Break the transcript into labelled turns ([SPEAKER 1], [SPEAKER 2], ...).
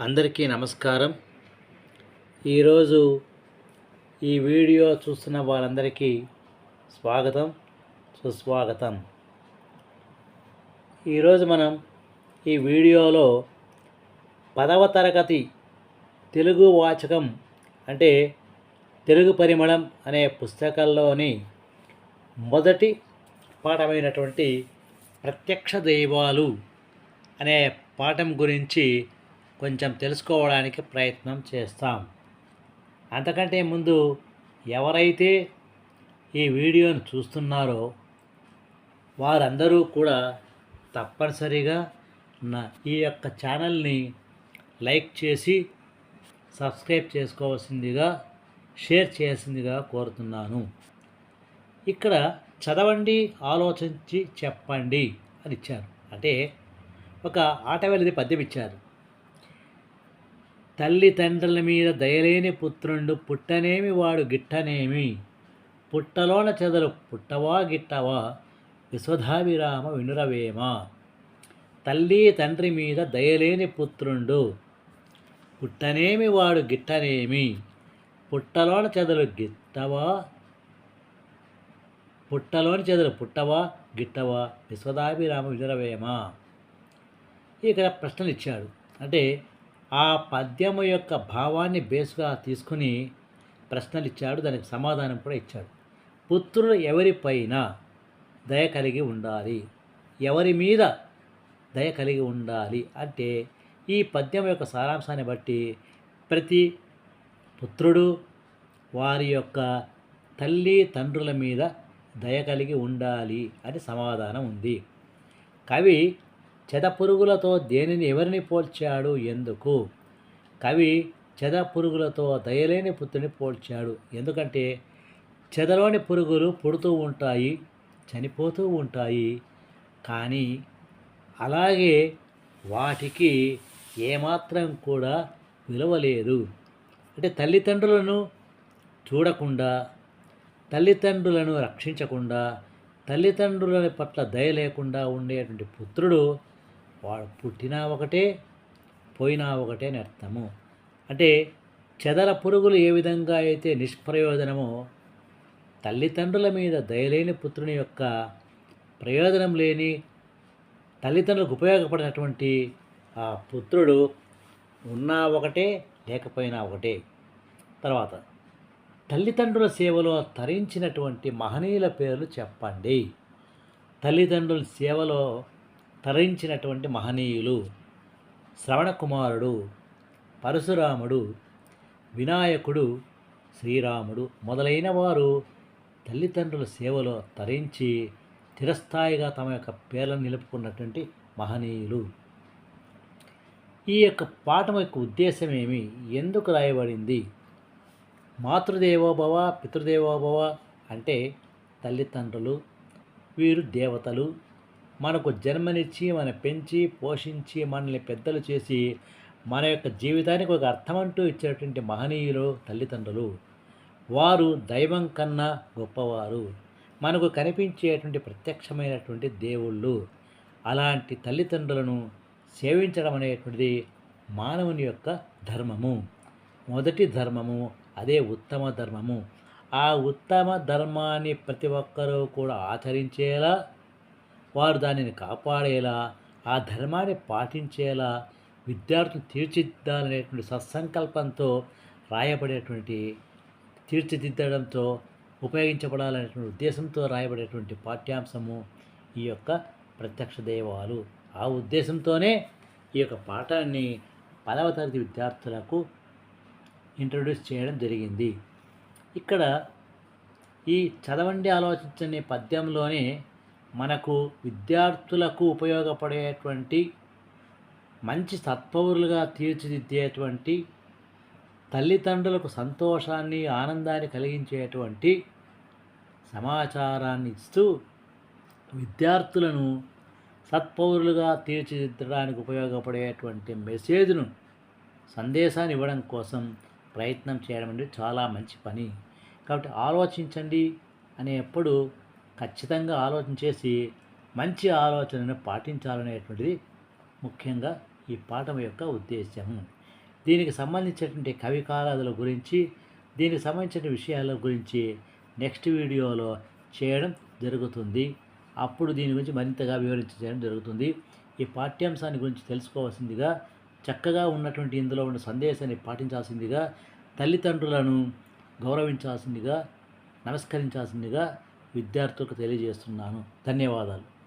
[SPEAKER 1] అందరికీ నమస్కారం. ఈరోజు ఈ వీడియో చూస్తున్న వారందరికీ స్వాగతం సుస్వాగతం. ఈరోజు మనం ఈ వీడియోలో పదవ తరగతి తెలుగు వాచకం అంటే తెలుగు పరిమళం అనే పుస్తకంలోని మొదటి పాఠమైనటువంటి ప్రత్యక్ష దైవాలు అనే పాఠం గురించి కొంచెం తెలుసుకోవడానికి ప్రయత్నం చేస్తాం. అంతకంటే ముందు ఎవరైతే ఈ వీడియోను చూస్తున్నారో వారందరూ కూడా తప్పనిసరిగా నా ఈ యొక్క ఛానల్ని లైక్ చేసి సబ్స్క్రైబ్ చేసుకోవాల్సిందిగా షేర్ చేయాల్సిందిగా కోరుతున్నాను. ఇక్కడ చదవండి ఆలోచించి చెప్పండి అని ఇచ్చారు. అంటే ఒక ఆటవెలిది పద్యం ఇచ్చారు. తల్లి తండ్రుల మీద దయలేని పుత్రుండు పుట్టనేమి వాడు గిట్టనేమి? పుట్టలోన చెదలు పుట్టవా గిట్టవా? విశ్వధావిరామ వినురవేమ? తల్లి తండ్రి మీద దయలేని పుత్రుండు పుట్టనేమి వాడు గిట్టనేమి? పుట్టలోన చెదలు గిట్టవా? పుట్టలోని చెదలు పుట్టవా గిట్టవా? విశ్వదాభిరామ వినురవేమ? ఇక్కడ ప్రశ్నలు ఇచ్చాడు. అంటే ఆ పద్యము యొక్క భావాన్ని బేస్గా తీసుకుని ప్రశ్నలు ఇచ్చాడు దానికి సమాధానం కూడా ఇచ్చాడు. పుత్రుడు ఎవరిపైన దయ కలిగి ఉండాలి? ఎవరి మీద దయ కలిగి ఉండాలి? అంటే ఈ పద్యం యొక్క సారాంశాన్ని బట్టి ప్రతి పుత్రుడు వారి యొక్క తల్లి తండ్రుల మీద దయ కలిగి ఉండాలి అని సమాధానం ఉంది. కవి చెదపురుగులతో దేనిని ఎవరిని పోల్చాడు? ఎందుకు? కవి చెదపురుగులతో దయలేని పుత్రుని పోల్చాడు. ఎందుకంటే చెదలోని పురుగులు పుడుతూ ఉంటాయి చనిపోతూ ఉంటాయి. కానీ అలాగే వాటికి ఏమాత్రం కూడా విలువ లేదు అంటే తల్లిదండ్రులను చూడకుండా తల్లిదండ్రులను రక్షించకుండా తల్లిదండ్రుల పట్ల దయ లేకుండా ఉండేటువంటి పుత్రుడు వాడు పుట్టినా ఒకటే పోయినా ఒకటే అని అర్థము అంటే చెదల పురుగులు ఏ విధంగా అయితే నిష్ప్రయోజనమో తల్లిదండ్రుల మీద దయలేని పుత్రుని యొక్క ప్రయోజనం లేని తల్లిదండ్రులకు ఉపయోగపడినటువంటి ఆ పుత్రుడు ఉన్నా ఒకటే లేకపోయినా ఒకటే. తర్వాత తల్లిదండ్రుల సేవలో తరించినటువంటి మహనీయుల పేర్లు చెప్పండి. తల్లిదండ్రుల సేవలో తరించినటువంటి మహనీయులు శ్రవణకుమారుడు పరశురాముడు వినాయకుడు శ్రీరాముడు మొదలైన వారు తల్లిదండ్రుల సేవలో తరించి చిరస్థాయిగా తమ యొక్క పేర్లను నిలుపుకున్నటువంటి మహనీయులు. ఈ యొక్క పాఠం యొక్క ఉద్దేశం ఏమి? ఎందుకు రాయబడింది? మాతృదేవోభవ పితృదేవోభవ అంటే తల్లిదండ్రులు వీరు దేవతలు మనకు జన్మనిచ్చి మన పెంచి పోషించి మనల్ని పెద్దలు చేసి మన యొక్క జీవితానికి ఒక అర్థమంటూ ఇచ్చినటువంటి మహనీయులు తల్లిదండ్రులు. వారు దైవం కన్నా గొప్పవారు. మనకు కనిపించేటువంటి ప్రత్యక్షమైనటువంటి దేవుళ్ళు. అలాంటి తల్లిదండ్రులను సేవించడం అనేటువంటిది మానవుని యొక్క ధర్మము. మొదటి ధర్మము అదే ఉత్తమ ధర్మము. ఆ ఉత్తమ ధర్మాన్ని ప్రతి ఒక్కరూ కూడా ఆచరించేలా వారు దానిని కాపాడేలా ఆ ధర్మాన్ని పాటించేలా విద్యార్థులు తీర్చిదిద్దాలనేటువంటి సత్సంకల్పంతో రాయబడేటువంటి తీర్చిదిద్దడంతో ఉపయోగించబడాలనేటువంటి ఉద్దేశంతో రాయబడేటువంటి పాఠ్యాంశము ఈ యొక్క ప్రత్యక్ష దైవాలు. ఆ ఉద్దేశంతోనే ఈ యొక్క పాఠాన్ని పదవ తరగతి విద్యార్థులకు ఇంట్రడ్యూస్ చేయడం జరిగింది. ఇక్కడ ఈ చదవండి ఆలోచించని పద్యంలోనే మనకు విద్యార్థులకు ఉపయోగపడేటువంటి మంచి సత్పౌరులుగా తీర్చిదిద్దేటువంటి తల్లిదండ్రులకు సంతోషాన్ని ఆనందాన్ని కలిగించేటువంటి సమాచారాన్ని ఇస్తూ విద్యార్థులను సత్పౌరులుగా తీర్చిదిద్దడానికి ఉపయోగపడేటువంటి మెసేజ్ను సందేశాన్ని ఇవ్వడం కోసం ప్రయత్నం చేయడం అనేది చాలా మంచి పని. కాబట్టి ఆలోచించండి అనే ఎప్పుడు ఖచ్చితంగా ఆలోచన చేసి మంచి ఆలోచనను పాటించాలనేటువంటిది ముఖ్యంగా ఈ పాఠం యొక్క ఉద్దేశం దీనికి సంబంధించినటువంటి కవి కాలాదుల గురించి దీనికి సంబంధించిన విషయాల గురించి నెక్స్ట్ వీడియోలో చేయడం జరుగుతుంది. అప్పుడు దీని గురించి మరింతగా వివరించడం జరుగుతుంది. ఈ పాఠ్యాంశాన్ని గురించి తెలుసుకోవాల్సిందిగా చక్కగా ఉన్నటువంటి ఇందులో ఉన్న సందేశాన్ని పాటించాల్సిందిగా తల్లిదండ్రులను గౌరవించాల్సిందిగా నమస్కరించాల్సిందిగా విద్యార్థులకు తెలియజేస్తున్నాను. ధన్యవాదాలు.